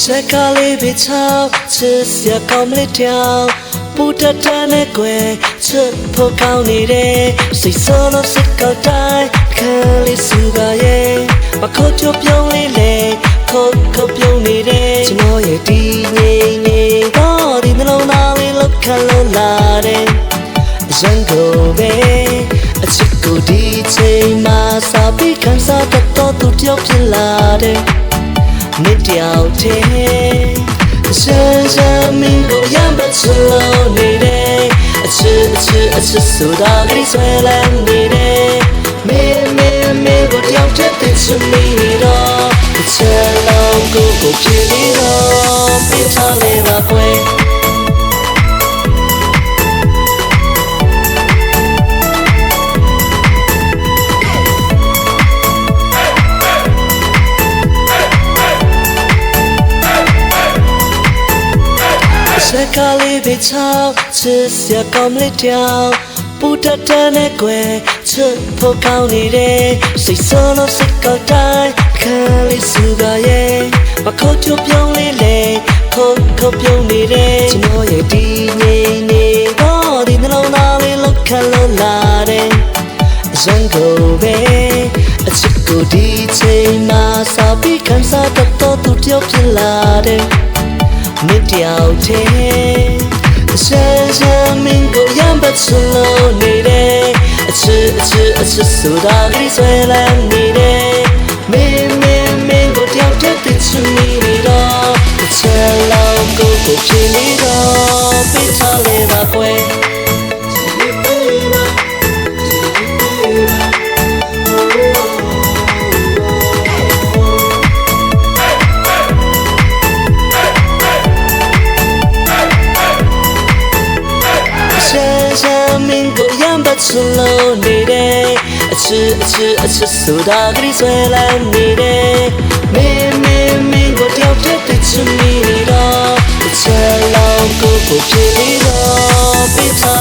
စက်ကလေးပဲချောင်းချစ်စရာကောင်းမလေးတောင်ပူတတနဲ့ကွယ်ချစ်ဖို့ကောင်းနေတယ်စိတ်ဆိုးလို့စိတ်ကောက်တိုင်းခံလေးစုပါရဲ့မခုတ်ချပြုံးလေးလေခုတ်ခုတ်ပြုံးနေတယ်ကျွန်တော်ရဲ့ဒီငိမ့်နေတော့ဒီနှလုံးသားလေးလောက်ခလို့လာတယ်ရန်ကုန်ပဲအချစ်ကိုဒီချိန်မှာစာပြီးခံစားတတ်တော့သူတယောက်ဖြစ်လာတယ် မင်းတယောက်တည်းဆန်းဆန်းမင်းကိုရမ်းပတ်ချလို့နေတယ်အချစ်အချစ်အချစ်ဆိုတာကလေးဆွဲလန်းနေတယ်မင်းမင်းမင်းကိုတယောက်တည်းသိချင်နေတော့အချစ်လုံးကိုကိုဖြစ်နေတော့ပြချလေ စက်ကလေးပဲချောင်းချစ်စရာကောင်းမလေးတောင်ပူတတနဲ့ကွယ်ချစ်ဖို့ကောင်းနေတယ်စိတ်ဆိုးလို့စိတ်ကောက်တိုင်းခံလေးစုပါရဲ့မခုတ်ချပြုံးလေးလေခုတ်ခုတ်ပြုံးနေတယ်ကျွန်တော်ရဲ့ဒီငိမ့်နေတော့ဒီနှလုံးသားလေးလောက်ခလို့လာတယ်ရန်ကုန်ပဲအချစ်ကိုဒီချိန်မှာစာပြီးခံစားတတ်တော့သူတယောက်ဖြစ်လာတယ် မင်းတယောက်တည်းဆန်းဆန်းမင်းကိုရမ်းပတ်ချလို့နေတယ်အချစ်အချစ်အချစ်ဆိုတာကလေးဆွဲလန်းနေတယ်မင်းမင်းမင်းကိုတယောက်တည်းသိချင်နေတော့တစ်ချက်လောက်ကိုကိုဖြစ်နေတော့ပြချလေပါကွ ကိုရမ်းပတ်ချလို့နေတယ်အချစ်အချစ်အချစ်ဆိုတာကလေးဆွဲလန်းနေတယ်မင်းမင်းမင်းကိုတယောက်တည်းသိချင်နေတော့တစ်ချက်လောက်ကိုကိုဖြစ်နေတော့ပြချ